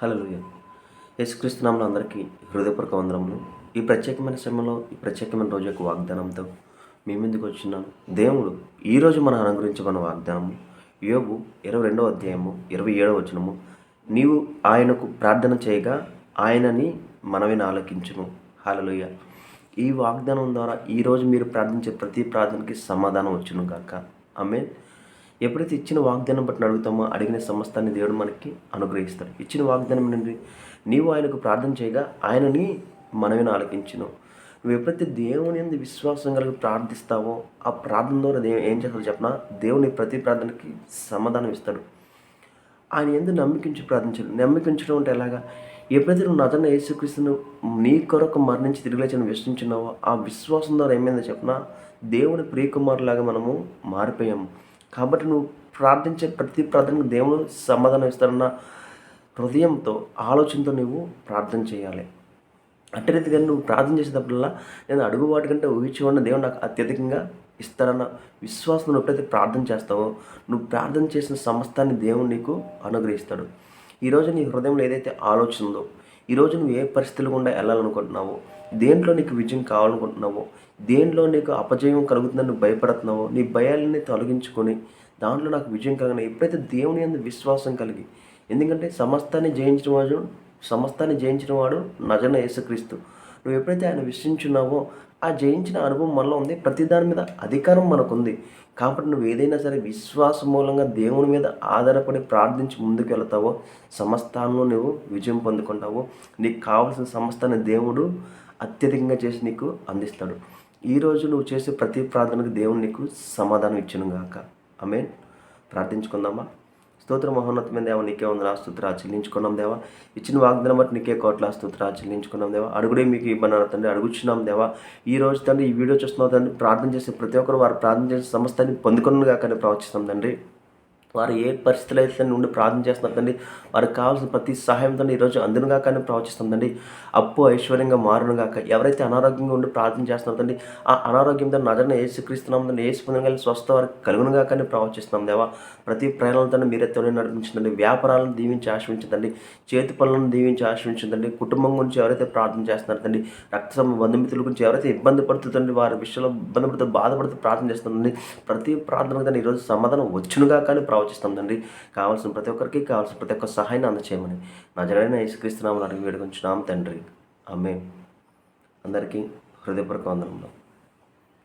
Hello యేసుక్రీస్తునామంలో అందరికీ హృదయపూర్వక వందనములు. ఈ ప్రత్యేకమైన సమయంలో ఈ ప్రత్యేకమైన రోజు యొక్క వాగ్దానంతో మీ ముందుకు వచ్చినాను. దేవుడు ఈరోజు మనం అనుగ్రహించబడిన వాగ్దానము. యోగు ఇరవై రెండవ అధ్యాయము ఇరవై ఏడవ వచనము. నీవు ఆయనకు ప్రార్థన చేయగా ఆయనని మనవిని ఆలకించును హలలుయ ఈ వాగ్దానం ద్వారా ఈరోజు మీరు ప్రార్థించే ప్రతి ప్రార్థనకి సమాధానం వచ్చును గాక. ఆమె ఎప్పుడైతే ఇచ్చిన వాగ్దానం బట్టి అడుగుతామో అడిగిన సమస్తాన్ని దేవుడు మనకి అనుగ్రహిస్తాడు. ఇచ్చిన వాగ్దానం నుండి నీవు ఆయనకు ప్రార్థన చేయగా ఆయనని మనవిని ఆలకించును. నువ్వు ఎప్పుడైతే దేవుని ఎందు విశ్వాసం కలిగి ప్రార్థిస్తావో ఆ ప్రార్థన ద్వారా దేవు ఏం చేస్తాడో చెప్పిన? దేవుని ప్రతి ప్రార్థనకి సమాధానం ఇస్తాడు. ఆయన ఎందు నమ్మికించి ప్రార్థించాడు. నమ్మికించడం అంటే ఎలాగా? ఎప్పుడైతే నువ్వు నజన యేసుక్రీస్తును నీ కొరకు మరణించి తిరిగిలేచని విశ్వసించున్నావో ఆ విశ్వాసం ద్వారా ఏమైందో చెప్పినా? దేవుని ప్రియకుమారులాగా మనము మారిపోయాము. కాబట్టి నువ్వు ప్రార్థించే ప్రతి ప్రార్థనకు దేవుడు సమాధానం ఇస్తారన్న హృదయంతో ఆలోచనతో నువ్వు ప్రార్థన చేయాలి. అట్టి రీతిగా నువ్వు ప్రార్థన చేసేటప్పుడల్లా నేను అడుగు వాటి కంటే ఊహించుకున్న దేవుడు నాకు అత్యధికంగా ఇస్తారన్న విశ్వాసం నువ్వు ఎప్పుడైతే ప్రార్థన చేస్తావో నువ్వు ప్రార్థన చేసిన సమస్తాన్ని దేవుడు నీకు అనుగ్రహిస్తాడు. ఈరోజు నీ హృదయంలో ఏదైతే ఆలోచన ఉందో ఈరోజు నువ్వు ఏ పరిస్థితులు గుండా వెళ్ళాలనుకుంటున్నావో దేంట్లో నీకు విజయం కావాలనుకుంటున్నావో దేంట్లో నీకు అపజయం కలుగుతుందని నువ్వు భయపడుతున్నావో నీ భయాలని తొలగించుకొని దాంట్లో నాకు విజయం కలిగిన ఎప్పుడైతే దేవుని అందు విశ్వాసం కలిగి ఎందుకంటే సమస్తాన్ని జయించిన వాడు సమస్తాన్ని జయించిన వాడు నజన యేసుక్రీస్తు. నువ్వు ఎప్పుడైతే ఆయన విశ్వసించున్నావో ఆ జయించిన అనుభవం మనలో ఉంది. ప్రతి దాని మీద అధికారం మనకుంది. కాబట్టి నువ్వు ఏదైనా సరే విశ్వాస మూలంగా దేవుని మీద ఆధారపడి ప్రార్థించి ముందుకు వెళ్తావో సమస్తాల్లో నువ్వు విజయం పొందుకుంటావు నీకు కావలసిన సమస్తాన్ని దేవుడు అత్యధికంగా చేసి నీకు అందిస్తాడు. ఈరోజు నువ్వు చేసే ప్రతి ప్రార్థనకు దేవుడు నీకు సమాధానం ఇచ్చును గాక. ఆమె ప్రార్థించుకుందామా? స్తోత్ర మహోన్నతమైన దేవ నీకే ఉంది స్తోత్ర చెల్లించుకున్నాం దేవా. ఇచ్చిన వాగ్దానం బట్టి నీకే కోట్ల స్తోత్ర చెల్లించుకున్నాం దేవా. అడుగుడే మీకు ఇబ్బంది తండ్రి అడుగుచున్నాం దేవా. ఈ రోజు తండ్రి ఈ వీడియో చూస్తున్నావు తండ్రి ప్రార్థన చేసే ప్రతి ఒక్కరు వారు ప్రార్థన చేసే సమస్తాన్ని పొందుకున్నగా కానీ ప్రవచిస్తాం తండ్రి. వారు ఏ పరిస్థితులు అయితే నుండి ప్రార్థన చేస్తున్నారు తండ్రి వారికి కావాల్సిన ప్రతి సహాయంతో ఈరోజు అందునుగా కానీ ప్రవచిస్తుందండి. అప్పు ఐశ్వర్యంగా మారునుగాక ఎవరైతే అనారోగ్యంగా ఉండి ప్రార్థన చేస్తున్నారు తండ్రి ఆ అనారోగ్యంతో నజరన ఏసుక్రీస్తున్నాం తండ్రి ఏసు స్వస్థ వారికి కలుగునుగా కానీ ప్రవచిస్తున్నాం దేవా. ప్రతి ప్రయాణాలతో మీరే తోడే నడిపించిందండి వ్యాపారాలను దీవించి ఆశ్రయించదండి చేతి పనులను దీవించి ఆశ్రయించదండి కుటుంబం గురించి ఎవరైతే ప్రార్థన చేస్తున్నారు తండ్రి రక్త సంబంధ బంధుమిత్రుల గురించి ఎవరైతే ఇబ్బంది పడుతుందండి వారి విషయంలో ఇబ్బంది పడుతూ బాధపడుతూ ప్రార్థన చేస్తుందండి ప్రతి ప్రార్థనకు కానీ ఈరోజు సమాధానం వచ్చునుగా కానీ ఆలోచిస్తాం తండ్రి. కావాల్సిన ప్రతి ఒక్కరికి కావాల్సిన ప్రతి ఒక్క సహాయాన్ని అందచేయమని. నా జరైన యేసుక్రీస్తున్నామని అడిగి వేడుకొంచున్నాం తండ్రి. ఆమె అందరికీ హృదయపూర్వక వందనంలో